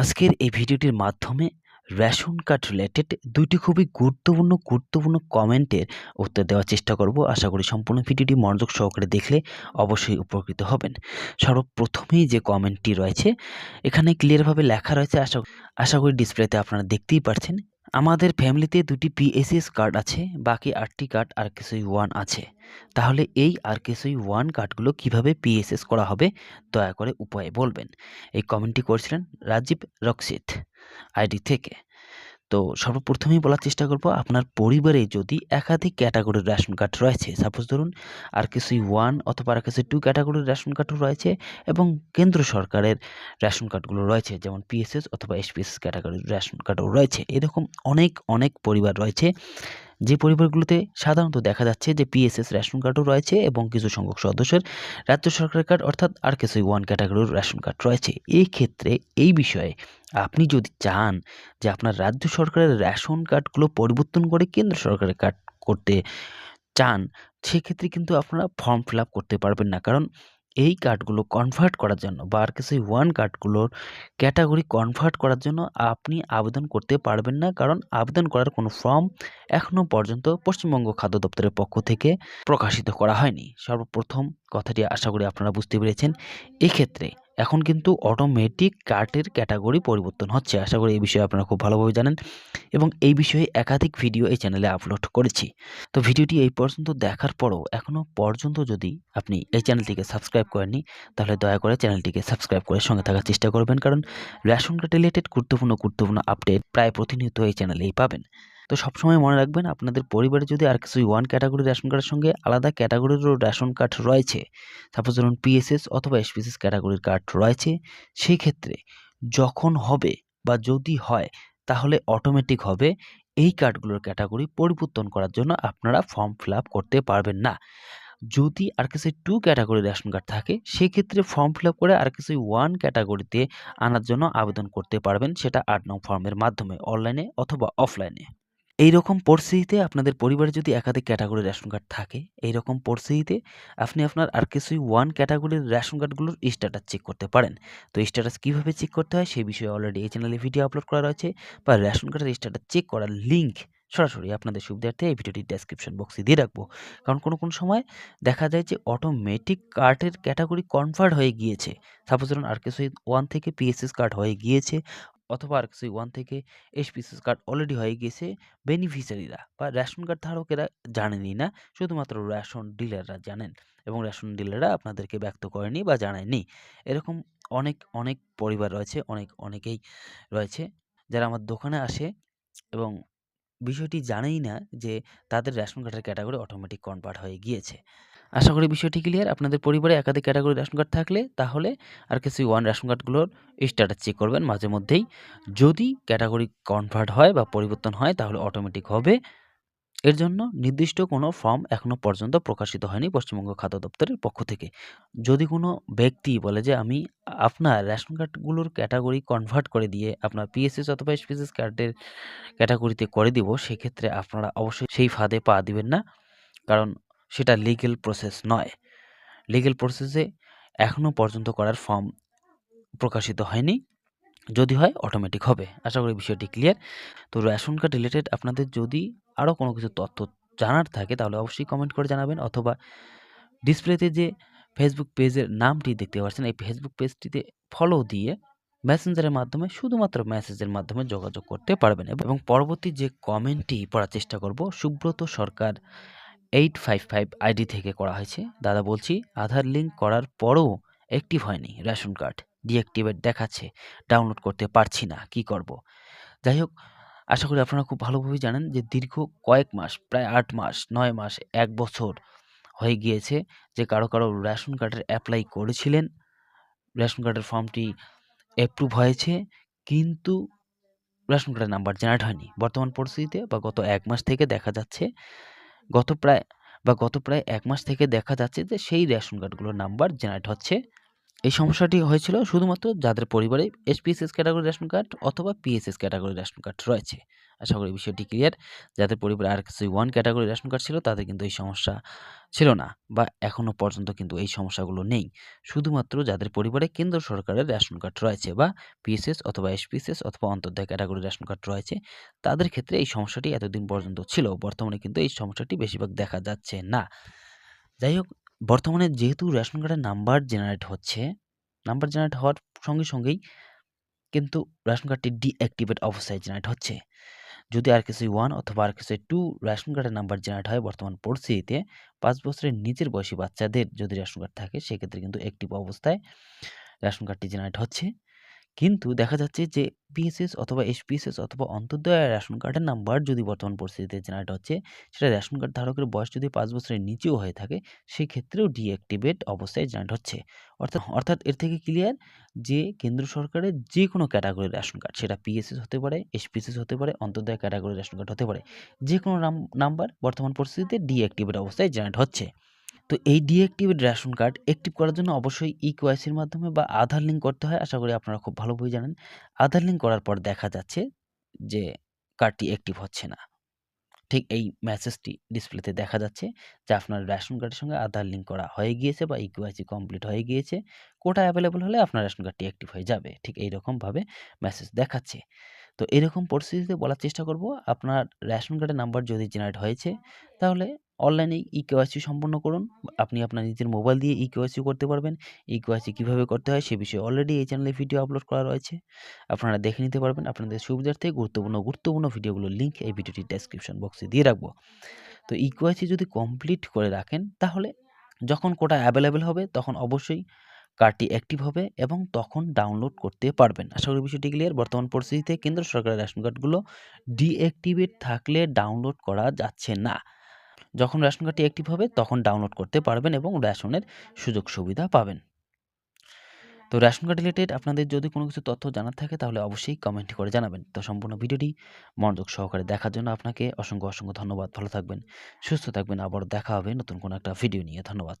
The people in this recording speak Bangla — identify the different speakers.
Speaker 1: আজকের এই ভিডিওটির মাধ্যমে রেশন কার্ড রিলেটেড দুইটি খুবই গুরুত্বপূর্ণ গুরুত্বপূর্ণ কমেন্টের উত্তর দেওয়ার চেষ্টা করব। আশা করি সম্পূর্ণ ভিডিওটি মনোযোগ সহকারে দেখলে অবশ্যই উপকৃত হবেন। সর্বপ্রথমেই যে কমেন্টটি রয়েছে, এখানে ক্লিয়ারভাবে লেখা রয়েছে। আশা আশা করি ডিসপ্লেতে আপনারা দেখতেই পাচ্ছেন আমাদের ফ্যামিলিতে দুটি পিএসএস কার্ড আছে, বাকি আটটি কার্ড আর কিছুই ওয়ান আছে। তাহলে এই আর কিছুই ওয়ান কার্ডগুলো কীভাবে পিএসএস করা হবে? দয়া করে উপায়ে বলবেন। এই কমেন্টটি করেছিলেন রাজীব রক্সিত আইডি থেকে। তো সর্বপ্রথমেই বলার চেষ্টা করব, আপনার পরিবারে যদি একাধিক ক্যাটাগরির রেশন কার্ড রয়েছে সাপোজ ধরুন, আর কিছু ওয়ান অথবা আর কিছু টু ক্যাটাগরির রেশন কার্ডও রয়েছে এবং কেন্দ্র সরকারের রেশন কার্ডগুলো রয়েছে, যেমন পিএসএস অথবা এসপিএস ক্যাটাগরির রেশন কার্ডও রয়েছে। এরকম অনেক অনেক পরিবার রয়েছে যে পরিবারগুলোতে সাধারণত দেখা যাচ্ছে যে পিএসএস রেশন কার্ডও রয়েছে এবং কিছু সংখ্যক সদস্যের রাজ্য সরকারের কার্ড অর্থাৎ আর কিছুই ওয়ান ক্যাটাগরির রেশন কার্ড রয়েছে। এই ক্ষেত্রে এই বিষয়ে আপনি যদি চান যে আপনার রাজ্য সরকারের রেশন কার্ডগুলো পরিবর্তন করে কেন্দ্র সরকারের কার্ড করতে চান, সেক্ষেত্রে কিন্তু আপনারা ফর্ম ফিল করতে পারবেন না। কারণ এই কার্ডগুলো কনভার্ট করার জন্য বা আর কিছু ওয়ান কার্ডগুলোর ক্যাটাগরি কনভার্ট করার জন্য আপনি আবেদন করতে পারবেন না। কারণ আবেদন করার কোনো ফর্ম এখনও পর্যন্ত পশ্চিমবঙ্গ খাদ্য দপ্তরের পক্ষ থেকে প্রকাশিত করা হয়নি। সর্বপ্রথম কথাটি আশা করি আপনারা বুঝতে পেরেছেন। এক্ষেত্রে এখন কিন্তু অটোমেটিক কার্টের ক্যাটাগরি পরিবর্তন হচ্ছে। আশা করি এই বিষয়ে আপনারা খুব ভালোভাবে জানেন এবং এই বিষয়ে একাধিক ভিডিও এই চ্যানেলে আপলোড করেছি। তো ভিডিওটি এই পর্যন্ত দেখার পরও এখনও পর্যন্ত যদি আপনি এই চ্যানেলটিকে সাবস্ক্রাইব করেননি, তাহলে দয়া করে চ্যানেলটিকে সাবস্ক্রাইব করে সঙ্গে থাকার চেষ্টা করবেন। কারণ রেশন কার্ড রিলেটেড গুরুত্বপূর্ণ গুরুত্বপূর্ণ আপডেট প্রায় প্রতিনিয়ত এই চ্যানেলেই পাবেন। তো সবসময় মনে রাখবেন, আপনাদের পরিবারে যদি আর কিছু ওয়ান ক্যাটাগরি রেশন কার্ডের সঙ্গে আলাদা ক্যাটাগরিরও রেশন কার্ড রয়েছে সাপোজ ধরুন পিএসএস অথবা এসপিএসএস ক্যাটাগরির কার্ড রয়েছে সেই ক্ষেত্রে যখন হবে বা যদি হয়, তাহলে অটোমেটিক হবে এই কার্ডগুলোর ক্যাটাগরি পরিবর্তন করার জন্য আপনারা ফর্ম ফিল করতে পারবেন না। যদি আর কিছু টু ক্যাটাগরি রেশন কার্ড থাকে, সেক্ষেত্রে ফর্ম ফিল করে আর কিছু ওয়ান ক্যাটাগরিতে আনার জন্য আবেদন করতে পারবেন, সেটা আট নং ফর্মের মাধ্যমে অনলাইনে অথবা অফলাইনে এই রকম পরিস্থিতিতে আপনাদের পরিবারে যদি একাধিক ক্যাটাগরির রেশন কার্ড থাকে এই রকম পরিস্থিতিতে আপনি আপনার আর কিছুই ওয়ান ক্যাটাগরির রেশন কার্ডগুলোর স্ট্যাটাস চেক করতে পারেন। তো স্ট্যাটাস কীভাবে চেক করতে হয় সেই বিষয়ে অলরেডি এই চ্যানেলে ভিডিও আপলোড করা রয়েছে বা রেশন কার্ডের স্ট্যাটাস চেক করার লিঙ্ক সরাসরি আপনাদের সুবিধার্থে এই ভিডিওটি ডেসক্রিপশন বক্সে দিয়ে রাখব। কারণ কোনো কোনো সময় দেখা যায় যে অটোমেটিক কার্ডের ক্যাটাগরি কনভার্ট হয়ে গিয়েছে। সাপোজ ধরুন আর কিছু ওয়ান থেকে পিএসএস কার্ড হয়ে গিয়েছে অথবা আর কিছু ওয়ান থেকে এসপিসিস কার্ড অলরেডি হয়ে গেছে বেনিফিশিয়ারিরা বা রেশন কার্ড ধারকেরা জানেনই না, শুধুমাত্র রেশন ডিলাররা জানেন এবং রেশন ডিলাররা আপনাদেরকে ব্যক্ত করেনি বা জানায়নি। এরকম অনেক অনেক পরিবার রয়েছে, অনেক, অনেকেই রয়েছে যারা আমার দোকানে আসে এবং বিষয়টি জানেই না যে তাদের রেশন কার্ডের ক্যাটাগরি অটোমেটিক কনভার্ট হয়ে গিয়েছে। আশা করি বিষয়টি ক্লিয়ার আপনাদের পরিবারে একাধিক ক্যাটাগরি রেশন কার্ড থাকলে তাহলে আর কিছু ওয়ান রেশন কার্ডগুলোর স্ট্যাটাস চেক করবেন মাঝে মধ্যেই। যদি ক্যাটাগরি কনভার্ট হয় বা পরিবর্তন হয় তাহলে অটোমেটিক হবে। এর জন্য নির্দিষ্ট কোনো ফর্ম এখনও পর্যন্ত প্রকাশিত হয়নি পশ্চিমবঙ্গ খাদ্য দপ্তরের পক্ষ থেকে। যদি কোনো ব্যক্তি বলে যে, আমি আপনার রেশন কার্ডগুলোর ক্যাটাগরি কনভার্ট করে দিয়ে আপনার পিএসএস অথবা এসপিএসএস কার্ডের ক্যাটাগরিতে করে দিব, সেক্ষেত্রে আপনারা অবশ্যই সেই ফাঁদে পা দিবেন না। কারণ সেটা লিগেল প্রসেস নয়। লিগেল প্রসেসে এখনও পর্যন্ত করার ফর্ম প্রকাশিত হয়নি। যদি হয় অটোমেটিক হবে। আশা করি বিষয়টি ক্লিয়ার তো রেশন কার্ড রিলেটেড আপনাদের যদি আরও কোনো কিছু তথ্য জানার থাকে, তাহলে অবশ্যই কমেন্ট করে জানাবেন অথবা ডিসপ্লেতে যে ফেসবুক পেজের নামটি দেখতে পাচ্ছেন, এই ফেসবুক পেজটিতে ফলো দিয়ে মেসেঞ্জারের মাধ্যমে, শুধুমাত্র মেসেজের মাধ্যমে যোগাযোগ করতে পারবেন। এবং পরবর্তী যে কমেন্টটি পড়ার চেষ্টা করব, Subrata Sarkar eight five five ID থেকে করা হয়েছে। দাদা বলছি, আধার লিঙ্ক করার পরও অ্যাক্টিভ হয়নি, রেশন কার্ড ডিঅ্যাক্টিভেট দেখাচ্ছে ডাউনলোড করতে পারছি না, কি করব? যাই হোক, আশা করি আপনারা খুব ভালোভাবে জানেন যে দীর্ঘ কয়েক মাস, প্রায় আট মাস, নয় মাস, এক বছর হয়ে গিয়েছে যে কারও কারও রেশন কার্ডের অ্যাপ্লাই করেছিলেন, রেশন কার্ডের ফর্মটি অ্যাপ্রুভ হয়েছে, কিন্তু রেশন কার্ডের নাম্বার জেনারেট হয়নি। বর্তমান পরিস্থিতিতে বা গত এক মাস থেকে দেখা যাচ্ছে গত প্রায়, বা গত প্রায় এক মাস থেকে দেখা যাচ্ছে যে সেই রেশন কার্ডগুলোর নাম্বার জেনারেট হচ্ছে। এই সমস্যাটি হয়েছিল শুধুমাত্র যাদের পরিবারে এসপিএসএস ক্যাটাগরি রেশন কার্ড অথবা পিএসএস ক্যাটাগরি রেশন কার্ড রয়েছে। আশা করি বিষয়টি ক্লিয়ার যাদের পরিবারে আর কিছু ওয়ান ক্যাটাগরি রেশন কার্ড ছিল, তাদের কিন্তু এই সমস্যা ছিল না বা এখনও পর্যন্ত কিন্তু এই সমস্যাগুলো নেই। শুধুমাত্র যাদের পরিবারে কেন্দ্র সরকারের রেশন কার্ড রয়েছে বা পিএসএস অথবা এসপিএসএস অথবা অন্তর্দায় ক্যাটাগরি রেশন কার্ড রয়েছে, তাদের ক্ষেত্রে এই সমস্যাটি এতদিন পর্যন্ত ছিল। বর্তমানে কিন্তু এই সমস্যাটি বেশিরভাগ দেখা যাচ্ছে না। যাই হোক বর্তমানে যেহেতু রেশন কার্ডের নাম্বার জেনারেট হচ্ছে নাম্বার জেনারেট হওয়ার সঙ্গে সঙ্গেই কিন্তু রেশন কার্ডটি ডিঅ্যাক্টিভেট অবস্থায় জেনারেট হচ্ছে। যদি আর কিছু ওয়ান অথবা আর কিছু টু রেশন কার্ডের নাম্বার জেনারেট হয় বর্তমান পরিস্থিতিতে, পাঁচ বছরের নিচের বয়সী বাচ্চাদের যদি রেশন কার্ড থাকে, সেক্ষেত্রে কিন্তু অ্যাক্টিভ অবস্থায় রেশন কার্ডটি জেনারেট হচ্ছে। কিন্তু দেখা যাচ্ছে যে পিএসএস অথবা এসপিএসএস অথবা অন্তর্দয় রেশন কার্ডের নাম্বার যদি বর্তমান পরিস্থিতিতে জেনারেট হচ্ছে, সেটা রেশন কার্ড ধারকের বয়স যদি পাঁচ বছরের নিচেও হয়ে থাকে, সেক্ষেত্রেও ডিঅ্যাক্টিভেট অবস্থায় জেনারেট হচ্ছে। অর্থাৎ অর্থাৎ এর থেকে ক্লিয়ার যে কেন্দ্র সরকারের যে কোনো ক্যাটাগরির রেশন কার্ড, সেটা পিএসএস হতে পারে এসপিএসএস হতে পারে, অন্তর্দয় ক্যাটাগরির রেশন কার্ড হতে পারে যে কোনো নাম্বার বর্তমান পরিস্থিতিতে ডিঅ্যাক্টিভেট অবস্থায় জেনারেট হচ্ছে। তো এই ডিঅ্যাক্টিভেট রেশন কার্ড অ্যাক্টিভ করার জন্য অবশ্যই ই কেওয়াইসির মাধ্যমে বা আধার লিঙ্ক করতে হয়। আশা করি আপনারা খুব ভালোভাবে জানেন। আধার লিঙ্ক করার পর দেখা যাচ্ছে যে কার্ডটি অ্যাক্টিভ হচ্ছে না। ঠিক এই মেসেজটি ডিসপ্লেতে দেখা যাচ্ছে যে আপনার রেশন কার্ডের সঙ্গে আধার লিঙ্ক করা হয়ে গিয়েছে বা ই কেওয়াইসি কমপ্লিট হয়ে গিয়েছে। কোটা অ্যাভেলেবল হলে আপনার রেশন কার্ডটি অ্যাক্টিভ হয়ে যাবে। ঠিক এইরকমভাবে মেসেজ দেখাচ্ছে। তো এরকম পরিস্থিতিতে বলার চেষ্টা করব, আপনার রেশন কার্ডের নাম্বার যদি জেনারেট হয়েছে, তাহলে অনলাইনে ই কেওয়াইসি সম্পন্ন করুন। আপনি আপনার নিজের মোবাইল দিয়ে ই কেওয়াইসি করতে পারবেন। ই কেওয়াইসি কীভাবে করতে হয় সে বিষয়ে অলরেডি এই চ্যানেলে ভিডিও আপলোড করা রয়েছে। আপনারা দেখে নিতে পারবেন আপনাদের সুবিধার্থে গুরুত্বপূর্ণ গুরুত্বপূর্ণ ভিডিওগুলোর লিঙ্ক এই ভিডিওটির ডেসক্রিপশন বক্সে দিয়ে রাখব। তো ই কেওয়াইসি যদি কমপ্লিট করে রাখেন, তাহলে যখন কোটা অ্যাভেলেবেল হবে, তখন অবশ্যই কার্ডটি অ্যাক্টিভ হবে এবং তখন ডাউনলোড করতে পারবেন। আশা করি বিষয়টি ক্লিয়ার বর্তমান পরিস্থিতিতে কেন্দ্র সরকারের রেশন কার্ডগুলো ডিঅ্যাক্টিভেট থাকলে ডাউনলোড করা যাচ্ছে না। যখন রেশন কার্ডটি অ্যাক্টিভ হবে, তখন ডাউনলোড করতে পারবেন এবং রেশনের সুযোগ সুবিধা পাবেন। তো রেশন কার্ড রিলেটেড আপনাদের যদি কোনো কিছু তথ্য জানার থাকে, তাহলে অবশ্যই কমেন্ট করে জানাবেন। তো সম্পূর্ণ ভিডিওটি মনোযোগ সহকারে দেখার জন্য আপনাকে অসংখ্য অসংখ্য ধন্যবাদ। ভালো থাকবেন, সুস্থ থাকবেন। আবার দেখা হবে নতুন কোনো একটা ভিডিও নিয়ে। ধন্যবাদ।